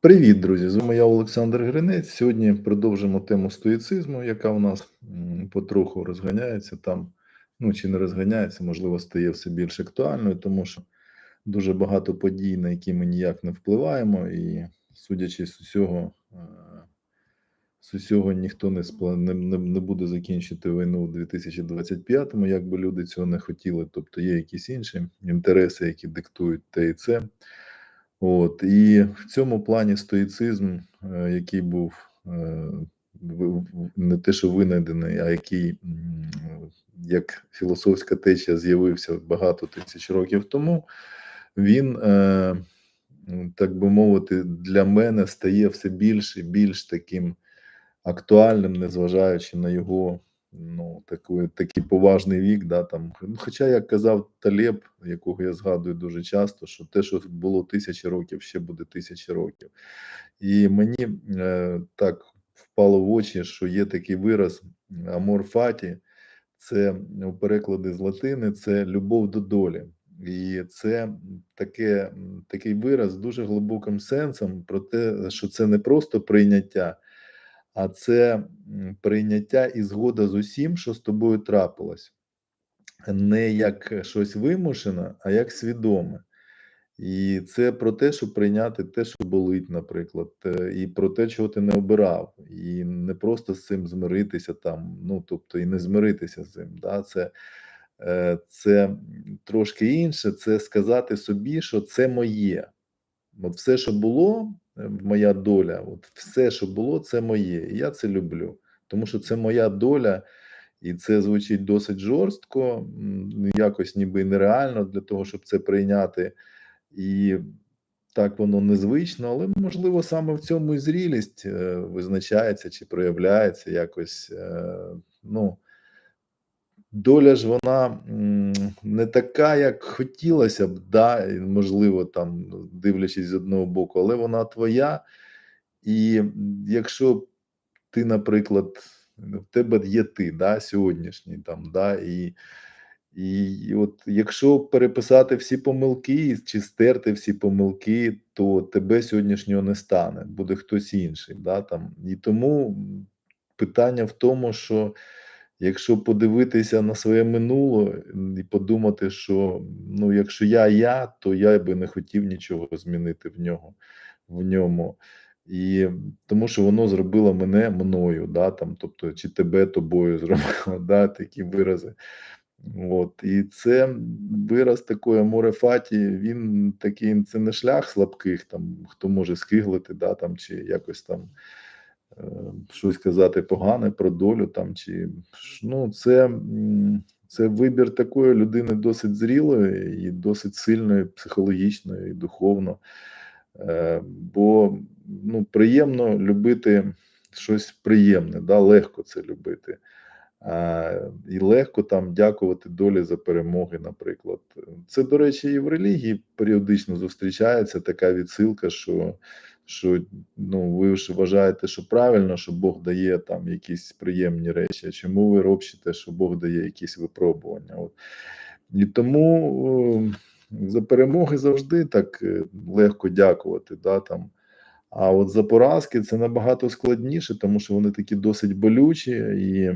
Привіт, друзі! З вами я Олександр Гринець. Сьогодні продовжимо тему стоїцизму, яка у нас потроху розганяється там. Ну чи не розганяється, можливо, стає все більш актуальною, тому що дуже багато подій, на які ми ніяк не впливаємо, і судячи з усього, е, з усього ніхто не спла- не, не, буде закінчити війну у 2025-му, як би люди цього не хотіли. Тобто є якісь інші інтереси, які диктують те і це. От і в цьому плані стоїцизм, е, який був е, не те, що винайдений, а який як філософська течія з'явився багато тисяч років тому, він, е, так би мовити, для мене стає все більш і більш таким актуальним, незважаючи на його ну, такий, такий поважний вік. Да, там. Ну, Хоча, як казав Талеб, якого я згадую дуже часто, що те, що було тисячі років, ще буде тисячі років. І мені е, так впало в очі, що є такий вираз амор фаті, це у перекладі з латини, це любов до долі. І це таке, такий вираз з дуже глибоким сенсом про те, що це не просто прийняття, а це прийняття і згода з усім, що з тобою трапилось, не як щось вимушене, а як свідоме. І це про те, щоб прийняти те, що болить, наприклад, е, і про те, чого ти не обирав, і не просто з цим змиритися там. Ну тобто, і не змиритися з цим. Да? Це, е, це трошки інше. Це сказати собі, що це моє. От все, що було, моя доля, от все, що було, це моє. І я це люблю. Тому що це моя доля, і це звучить досить жорстко, якось ніби нереально для того, щоб це прийняти. І так воно незвично, але можливо саме в цьому і зрілість е, визначається чи проявляється якось. е, Ну, доля ж вона не така, як хотілося б, да, можливо, там дивлячись з одного боку, але вона твоя. І якщо ти, наприклад, в тебе є ти, да, сьогоднішній там, да, і і, от якщо переписати всі помилки чи стерти всі помилки, то тебе сьогоднішнього не стане, буде хтось інший. Да, там. І тому питання в тому, що якщо подивитися на своє минуле і подумати, що ну, якщо я я, то я би не хотів нічого змінити в нього в ньому. І тому що воно зробило мене мною, да, там, тобто, чи тебе тобою зробило, да, такі вирази. От, і це вираз такої аморефаті, він такий, це не шлях слабких, там, хто може скиглити, да, там, чи якось там щось казати погане про долю, там, чи, ну, це, це вибір такої людини досить зрілої і досить сильної психологічно і духовно. Е, бо ну, приємно любити щось приємне, да, легко це любити. І легко там дякувати долі за перемоги, наприклад. Це, до речі, і в релігії періодично зустрічається така відсилка, що, що ну, ви ж вважаєте, що правильно, що Бог дає там якісь приємні речі. А чому ви робчите, що Бог дає якісь випробування? От. І тому о, за перемоги завжди так е, легко дякувати. Да, там. А от за поразки це набагато складніше, тому що вони такі досить болючі і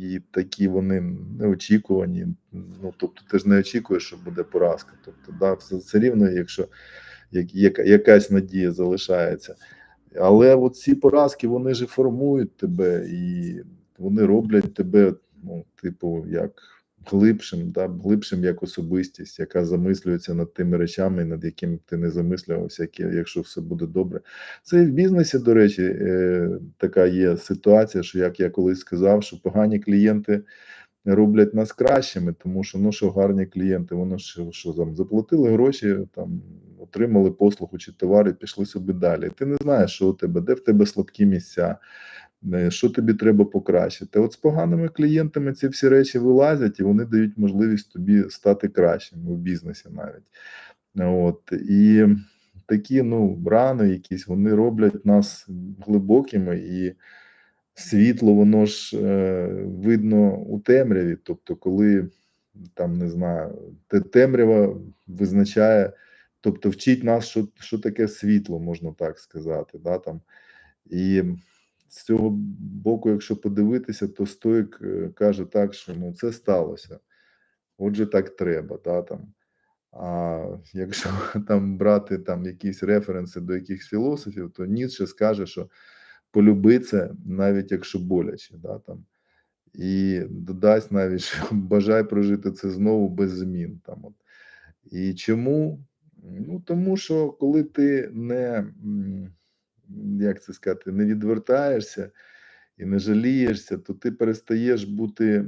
і такі вони неочікувані. Ну тобто, ти ж не очікуєш, що буде поразка. Тобто, да, все, все рівно, якщо як, якась надія залишається. Але от ці поразки вони ж формують тебе, і вони роблять тебе, ну, типу, як глибшим, да, глибшим як особистість, яка замислюється над тими речами, над якими ти не замислювався, якщо все буде добре. Це і в бізнесі, до речі, е, така є ситуація, що як я колись сказав, що погані клієнти роблять нас кращими, тому що ну що гарні клієнти, вони що, що там заплатили гроші, там отримали послугу чи товар пішли собі далі. Ти не знаєш, що у тебе, де в тебе слабкі місця. е, Що тобі треба покращити? От з поганими клієнтами ці всі речі вилазять, і вони дають можливість тобі стати кращим у бізнесі навіть. От і такі ну рани, якісь вони роблять нас глибокими, і світло, воно ж е, видно у темряві. Тобто, коли там не знаю, те темрява визначає тобто вчить нас, що що таке світло, можна так сказати. Да, там. І з цього боку, якщо подивитися, то стоїк е, каже так, що ну це сталося. Отже, так треба. Да, там. А якщо там брати там якісь референси до якихось філософів, то Ніцше скаже, що полюби це, навіть якщо боляче. Да, там. І додасть навіть, що бажай прожити це знову без змін. Там, от. І чому? Ну, тому що коли ти не, як це сказати, не відвертаєшся і не жалієшся, то ти перестаєш бути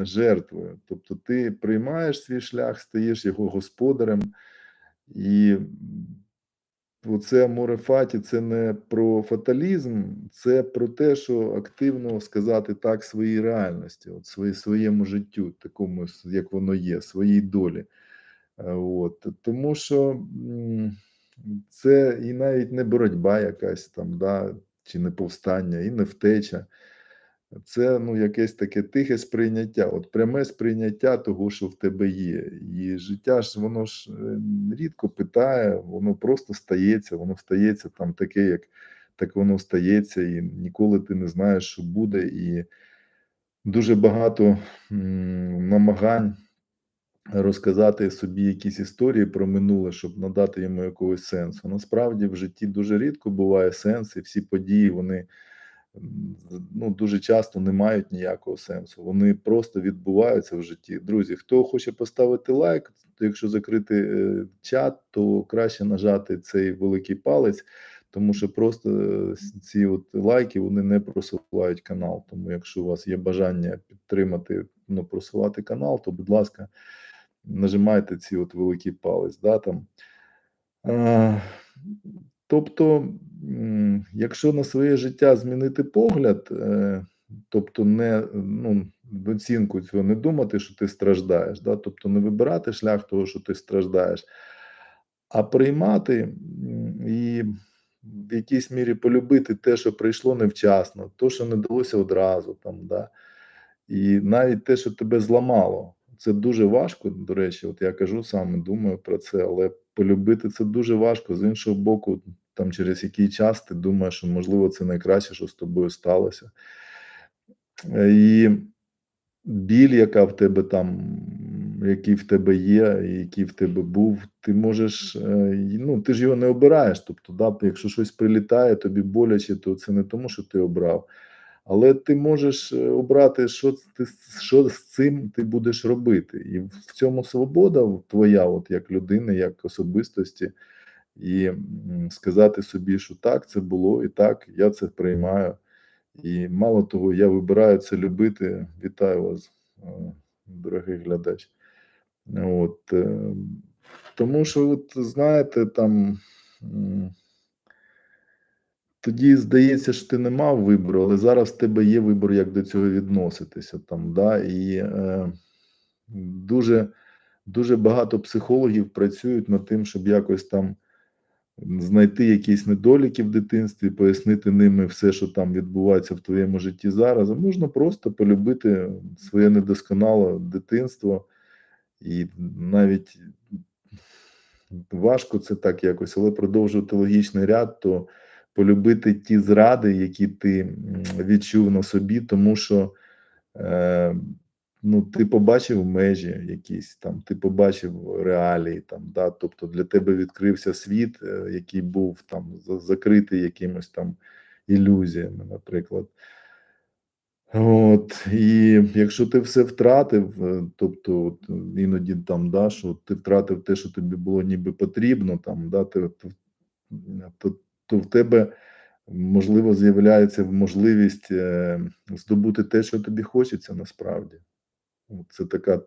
жертвою. Тобто ти приймаєш свій шлях, стаєш його господарем, і оце морефаті це не про фаталізм, це про те, що активно сказати так своїй реальності, от своїй, своєму життю, такому, як воно є, своїй долі. От, Тому що це і навіть не боротьба якась там, да, чи не повстання, і не втеча. Це ну, якесь таке тихе сприйняття, от пряме сприйняття того, що в тебе є. І життя ж воно ж е, рідко питає, воно просто стається, воно стається там таке, як так воно стається, і ніколи ти не знаєш, що буде. І дуже багато намагань розказати собі якісь історії про минуле, щоб надати йому якогось сенсу. Насправді в житті дуже рідко буває сенс, і всі події вони ну, дуже часто не мають ніякого сенсу. Вони просто відбуваються в житті. Друзі, хто хоче поставити лайк, то якщо закрити е, чат, то краще нажати цей великий палець. Тому що просто е, ці от лайки вони не просувають канал. Тому, якщо у вас є бажання підтримати, ну просувати канал, то будь ласка, нажимайте ці от великий палець. Да, там. А, Тобто, якщо на своє життя змінити погляд, е, тобто не ну, оцінку цього не думати, що ти страждаєш, да? тобто не вибирати шлях того, що ти страждаєш, а приймати і в якійсь мірі полюбити те, що прийшло невчасно, то, що не далося одразу, там, да? і навіть те, що тебе зламало. Це дуже важко, до речі, от я кажу саме, думаю про це, але полюбити це дуже важко. З іншого боку, там через який час ти думаєш, що можливо це найкраще, що з тобою сталося. І біль, яка в тебе там, який в тебе є, який в тебе був, ти можеш, е, ну ти ж його не обираєш. Тобто, да, якщо щось прилітає, тобі боляче, то це не тому, що ти обрав. Але ти можеш е, обрати, що ти що з цим ти будеш робити, і в цьому свобода твоя, от як людини, як особистості, і сказати собі, що так це було, і так я це приймаю. І мало того, я вибираю це любити. Вітаю вас, е, дорогий глядач. От, е, Тому що, от знаєте, там тоді здається, що ти не мав вибору, але зараз в тебе є вибор, як до цього відноситися. Там, да, І е, дуже дуже багато психологів працюють над тим, щоб якось там знайти якісь недоліки в дитинстві, пояснити ними все, що там відбувається в твоєму житті зараз. Можна просто полюбити своє недосконале дитинство, і навіть важко це так якось, але продовжувати логічний ряд, то полюбити ті зради, які ти відчув на собі, тому що е, ну, ти побачив межі якісь там, ти побачив реалії там, да, тобто для тебе відкрився світ, е, який був там закритий якимось там ілюзіями, наприклад. От, І якщо ти все втратив, е, тобто от, іноді там, да, що ти втратив те, що тобі було ніби потрібно, там, да, ти, то то в тебе можливо з'являється можливість е, здобути те, що тобі хочеться насправді. Це така,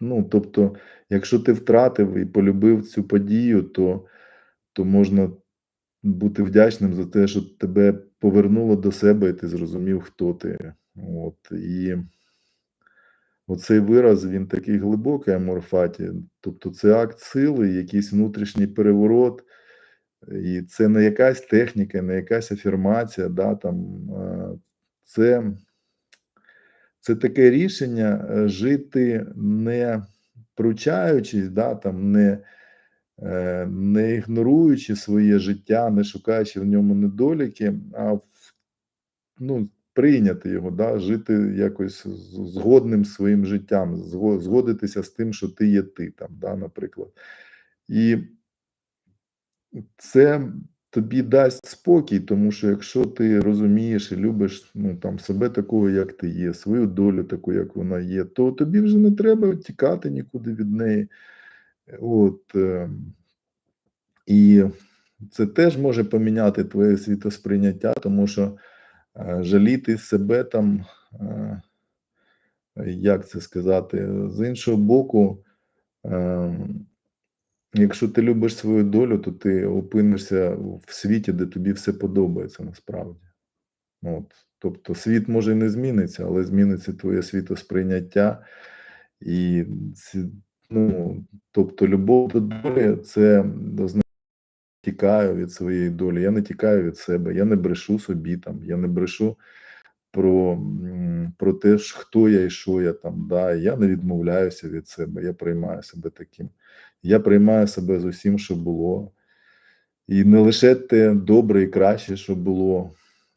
ну тобто, якщо ти втратив і полюбив цю подію, то, то можна бути вдячним за те, що тебе повернуло до себе, і ти зрозумів, хто ти. От і оцей вираз він такий глибокий аморфаті, тобто це акт сили, якийсь внутрішній переворот. І це не якась техніка, не якась афірмація, да, там, це це таке рішення е, жити не пручаючись, да, там, не е, не ігноруючи своє життя, не шукаючи в ньому недоліки, а ну, прийняти його, да, жити якось згодним своїм життям, згодитися з тим, що ти є ти, там, да, наприклад. І це тобі дасть спокій, тому що якщо ти розумієш і любиш ну, там, себе такого, як ти є, свою долю таку, як вона є, то тобі вже не треба тікати нікуди від неї. От, е, і це теж може поміняти твоє світосприйняття, тому що е, жаліти себе там, е, як це сказати, з іншого боку, е, якщо ти любиш свою долю, то ти опинишся в світі, де тобі все подобається насправді. От. Тобто світ може і не зміниться, але зміниться твоє світосприйняття. І ну, тобто, любов до долі це тікаю від своєї долі, я не тікаю від себе, я не брешу собі там, я не брешу про, про те, хто я і що я там. Да? Я не відмовляюся від себе, я приймаю себе таким. Я приймаю себе з усім, що було. І не лише те добре і краще, що було,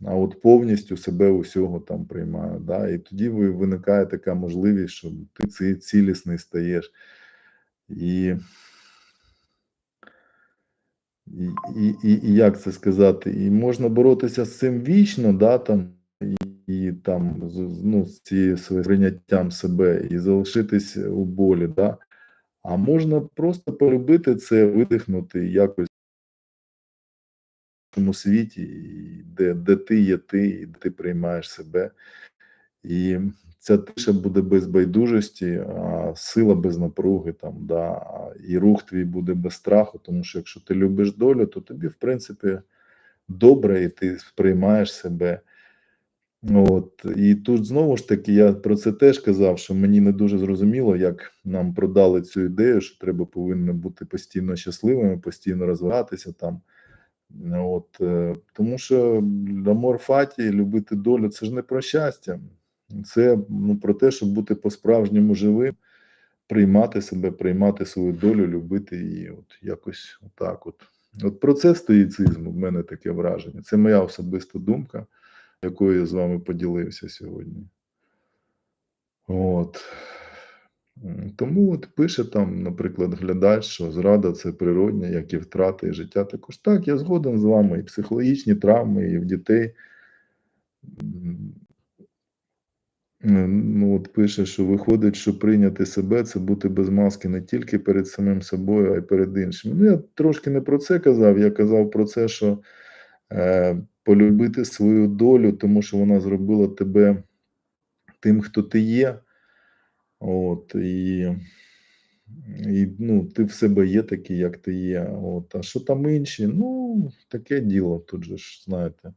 а от повністю себе усього там приймаю. Да? І тоді виникає така можливість, що ти ці- цілісний стаєш. І, і, і, і, як це сказати? І можна боротися з цим вічно, да, там, і, і там, ну, з цією своїм прийняттям себе і залишитись у болі, да? А можна просто полюбити це, видихнути якось в цьому світі, де, де ти є ти, і де ти приймаєш себе. І ця тиша буде без байдужості, а сила без напруги, там, да, і рух твій буде без страху, тому що якщо ти любиш долю, то тобі, в принципі, добре, і ти сприймаєш себе. От і тут знову ж таки я про це теж казав, що мені не дуже зрозуміло, як нам продали цю ідею, що треба повинно бути постійно щасливими, постійно розвиватися там. От е, тому що Ламор Фаті, любити долю, це ж не про щастя, це ну про те, щоб бути по-справжньому живим, приймати себе, приймати свою долю, любити її. От якось отак. От от про це стоїцизм. У мене таке враження. Це моя особиста думка якою я з вами поділився сьогодні. От. Тому от пише там, наприклад, глядач, що зрада це природня, як і втрати і життя. Також так, я згоден з вами, і психологічні травми, і в дітей. Ну, от пише, що виходить, що прийняти себе це бути без маски не тільки перед самим собою, а й перед іншими. Ну, я трошки не про це казав. Я казав про це, що е, полюбити свою долю, тому що вона зробила тебе тим, хто ти є. От, і, і ну, ти в себе є такий, як ти є. От, а що там інші? Ну, таке діло. Тут же ж, знаєте,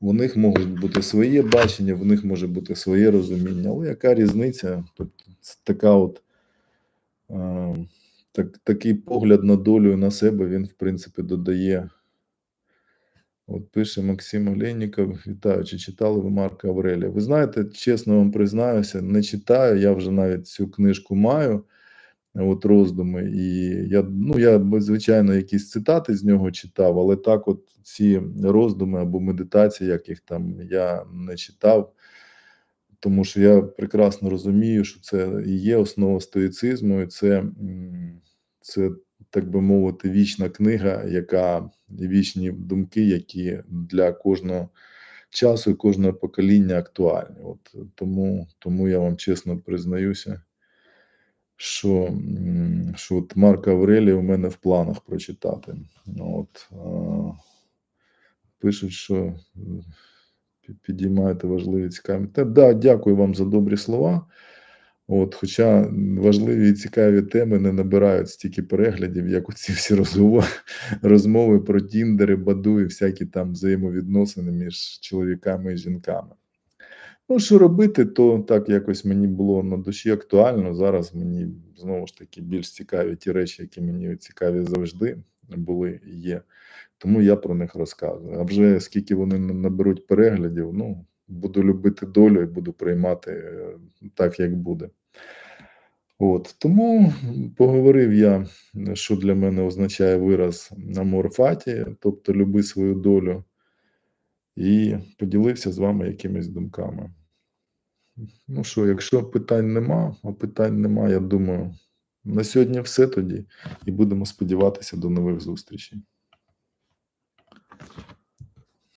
у них можуть бути своє бачення, в них може бути своє розуміння, але яка різниця? Тобто, це така от. е, Так, такий погляд на долю і на себе він, в принципі, додає. От пише Максим Олейніков, вітаю, чи читали ви Марка Аврелія? Ви знаєте, чесно вам признаюся, не читаю. Я вже навіть цю книжку маю, от роздуми. І я, ну, я, звичайно, якісь цитати з нього читав, але так, от ці роздуми або медитації, як їх там я не читав, тому що я прекрасно розумію, що це і є основа стоїцизму, і це, це так би мовити, вічна книга, яка вічні думки, які для кожного часу і кожного покоління актуальні. От тому, тому я вам чесно признаюся, що, що от Марка Аврелія у мене в планах прочитати. От, а, пишуть, що підіймаєте важливі цікаві. Та, да, дякую вам за добрі слова. От, хоча важливі і цікаві теми не набирають стільки переглядів, як оці всі розмови, розмови про тіндери, баду і всякі там взаємовідносини між чоловіками і жінками. Ну, що робити, то так якось мені було на душі актуально. Зараз мені знову ж таки більш цікаві ті речі, які мені цікаві завжди були і є. Тому я про них розказую. А вже скільки вони наберуть переглядів, ну буду любити долю і буду приймати е, так, як буде. От тому поговорив я, що для мене означає вираз амор фаті, тобто люби свою долю, і поділився з вами якимись думками. Ну що, якщо питань нема, а питань нема, я думаю, на сьогодні все тоді, і будемо сподіватися до нових зустрічей.